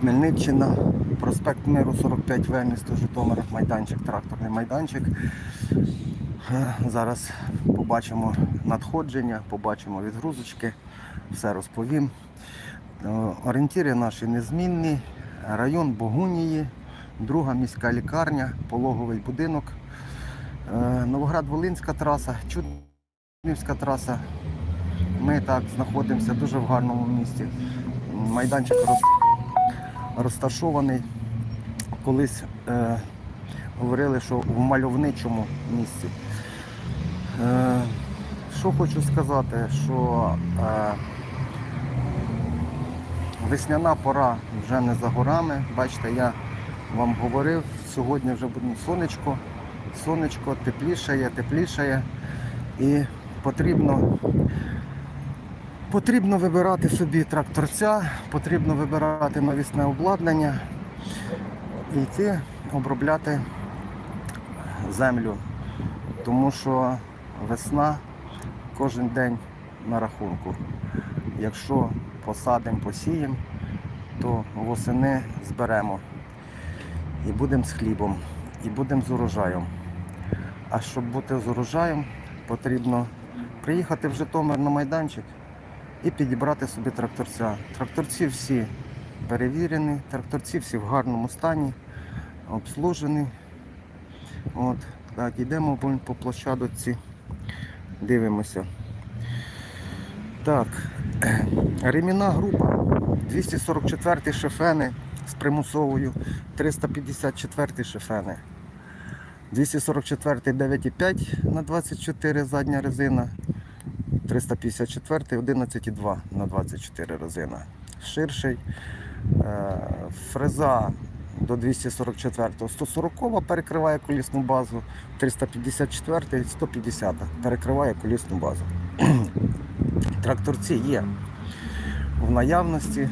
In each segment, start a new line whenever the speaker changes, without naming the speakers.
Хмельниччина, проспект Миру 45В, місто Житомир, майданчик, тракторний майданчик. Е, Зараз побачимо надходження, побачимо відгрузочки, все розповім. Е, Орієнтири наші незмінні. Район Богунії, друга міська лікарня, пологовий будинок, е, Новоград-Волинська траса, Чуднівська траса. Ми так знаходимося дуже в гарному місті. Майданчик роз- розташований. Колись е, говорили, що в мальовничому місці. Е, що хочу сказати, що е, весняна пора вже не за горами. Бачите, я вам говорив, сьогодні вже буде сонечко, сонечко теплішає, теплішає. І потрібно Потрібно вибирати собі тракторця, потрібно вибирати навісне обладнання і йти обробляти землю. Тому що весна кожен день на рахунку. Якщо посадимо, посіємо, то восени зберемо. І будемо з хлібом, і будемо з урожаєм. А щоб бути з урожаєм, потрібно приїхати в Житомир на майданчик і підібрати собі тракторця. Тракторці всі перевірені, тракторці всі в гарному стані, обслужені. От, так, йдемо по площадці, дивимося. Так, ремінна група 244 шефени з примусовою, 354 шефени. 244 9,5 на 24 задня резина, 354 11,2 на 24 резина. Ширший. Е, Фреза до 244 140 перекриває колісну базу, 354 150 перекриває колісну базу. Тракторці є в наявності.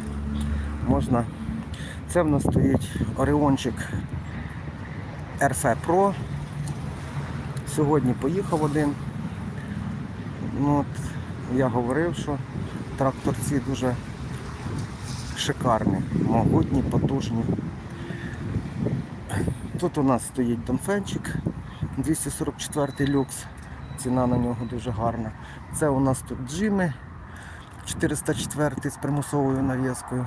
Можна. Це в нас стоїть Оріончик RF Pro. Сьогодні поїхав один. Ну, от, я говорив, що тракторці дуже шикарні, могутні, потужні. Тут у нас стоїть Донфенчик 244 люкс. Ціна на нього дуже гарна. Це у нас тут джими 404 з примусовою нав'язкою.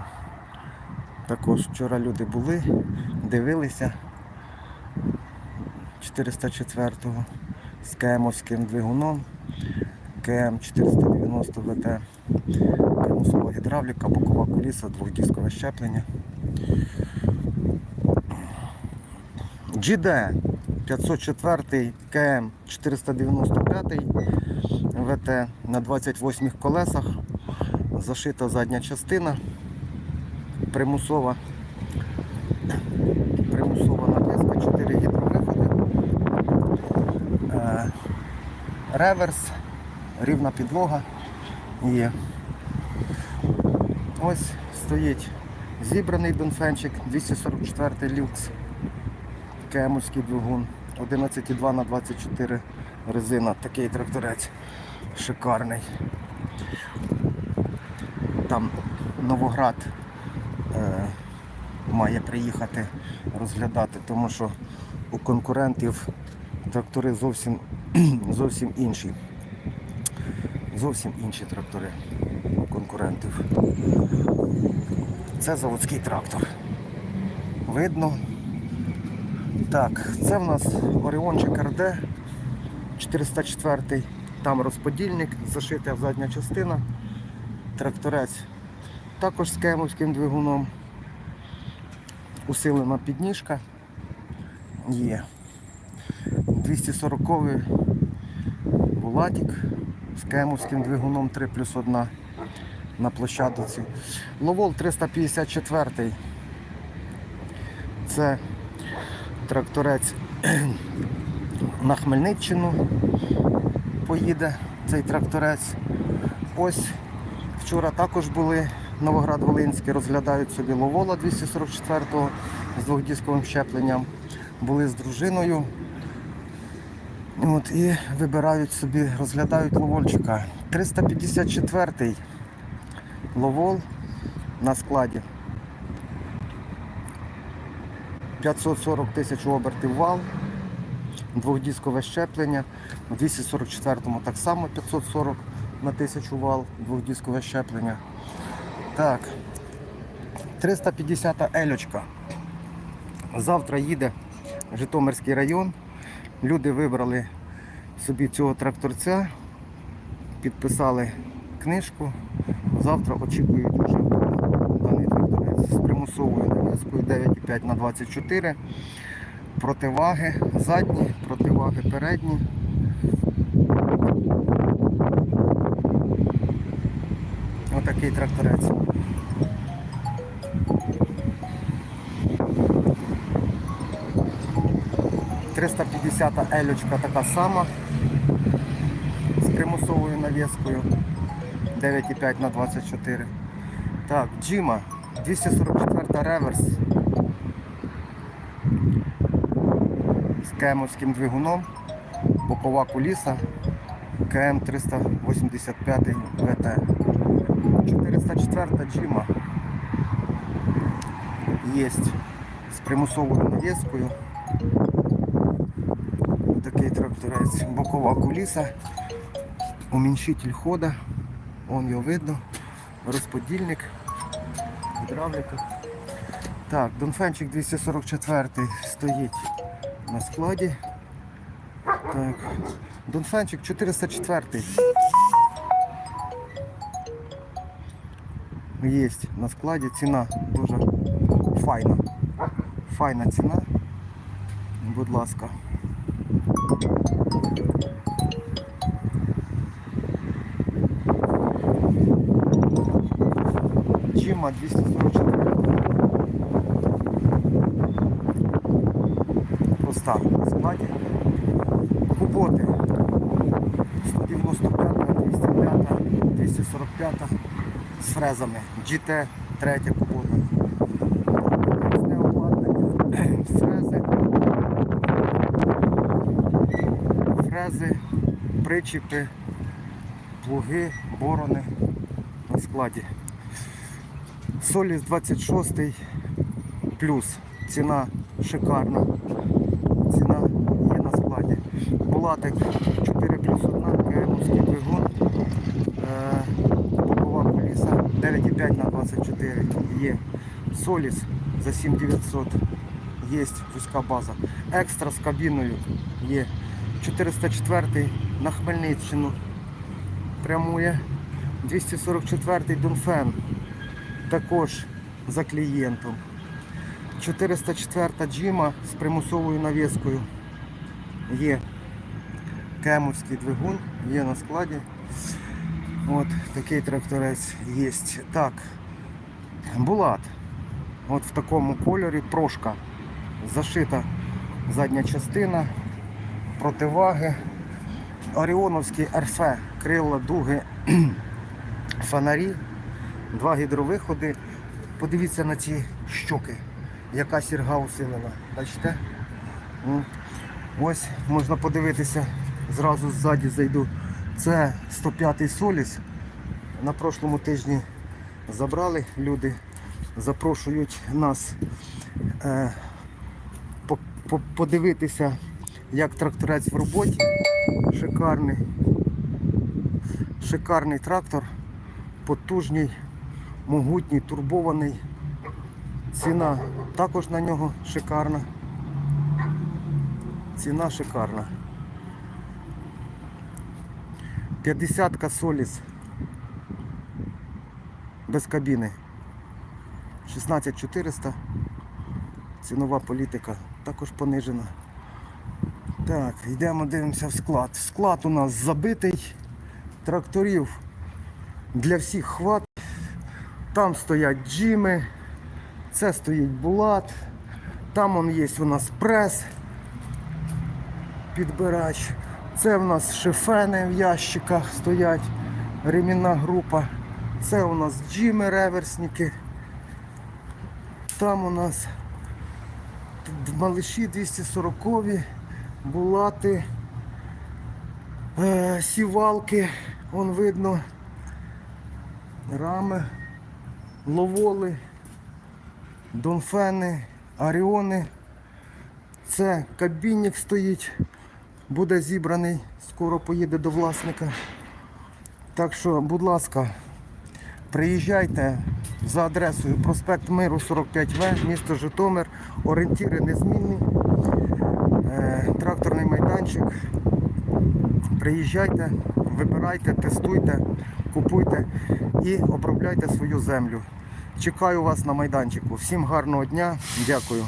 Також вчора люди були, дивилися 404-го з КМовським двигуном. КМ 490 ВТ, примусова гідравліка, бокова коліса, двохдіскове щеплення. GD 504 КМ 495 ВТ на 28 колесах, зашита задня частина, примусова, примусова навіска, 4 гідровиходи. Е, реверс, рівна підлога є. Ось стоїть зібраний донфенчик 244 люкс. Кемовський двигун 11,2 на 24 резина. Такий тракторець шикарний. Там Новоград е, має приїхати розглядати, тому що у конкурентів трактори зовсім, зовсім інші. Зовсім інші трактори конкурентів. Це заводський трактор. Видно. Так, це в нас Оріончик РД 404 там розподільник, зашита задня частина, тракторець також з кемовським двигуном, усилена підніжка є. 240-й Булатик з кемовським двигуном 3 плюс 1 на площадці. Ловол 354 це тракторець на Хмельниччину поїде цей тракторець. Ось вчора також були Новоград-Волинський, розглядають собі Ловола 244-го з двохдісковим щепленням. Були з дружиною. От, і вибирають собі, розглядають ловольчика. 354-й ловол на складі. 540 тисяч обертів вал, двохдіскове щеплення. У 244-му так само 540 на тисячу вал, двохдіскове щеплення. Так, 350 елючка. Завтра їде Житомирський район. Люди вибрали собі цього тракторця, підписали книжку. Завтра очікують вже даний тракторець з примусовою навіскою 9,5 на 24. Противаги задні, противаги передні. Отакий тракторець. Триста п'ятдесята елючка така сама з примусовою навіскою 9,5 на 24. Так, Джима 244 реверс з кемовським двигуном, бокова куліса КМ 385 ВТ. 404 Джима є з примусовою навіскою. Такий тракторець, бокова куліса, уміншитель хода, он його видно, розподільник, гідравліка. Так, Донфенчик 244 стоїть на складі. Так, Донфенчик 404. Є на складі, ціна дуже файна. Файна ціна. Будь ласка. Джима 244. Проста на складі. Куботи 195, 205, 245 з фрезами. GT, третя кубота. Різне обладнання. Фрези. Фрези, причіпи, плуги, борони на складі. Соліс 26 плюс. Ціна шикарна. Ціна є на складі. Булатик 4 плюс 1, кемовський двигун. Е, Бокова коліса 9,5 на 24 є. Соліс за 7900 є вузька база. Екстра з кабіною є. 404 на Хмельниччину прямує. 244 Дунфен також за клієнтом. 404 джима з примусовою навіскою є кемовський двигун, є на складі. От такий тракторець є. Так, Булат. От в такому кольорі прошка. Зашита задня частина, противаги. Оріоновський РФ, крила, дуги, фонарі, два гідровиходи. Подивіться на ці щоки, яка сірга усилена. Бачите? Ось можна подивитися, зразу ззаді зайду. Це 105-й Соліс. На прошлому тижні забрали люди, запрошують нас е, по- по- подивитися, як тракторець в роботі. Шикарний. Шикарний трактор, потужний, могутній, турбований. Ціна також на нього шикарна. Ціна шикарна. 50-ка Соліс без кабіни. 16400. Цінова політика також понижена. Так, йдемо дивимося в склад. Склад у нас забитий. Тракторів для всіх хват. Там стоять джими, це стоїть булат, там он є у нас прес, підбирач. Це у нас шифени в ящиках стоять, ремінна група. Це у нас джими реверсники. Там у нас малиші 240 булати, е, сівалки, вон видно, рами, ловоли, донфени, аріони Це кабінник стоїть, буде зібраний, скоро поїде до власника. Так що, будь ласка, приїжджайте за адресою проспект Миру 45В, місто Житомир, орієнтіри незмінні, е, тракторний майданчик. Приїжджайте, вибирайте, тестуйте, купуйте і обробляйте свою землю. Чекаю вас на майданчику. Всім гарного дня, дякую.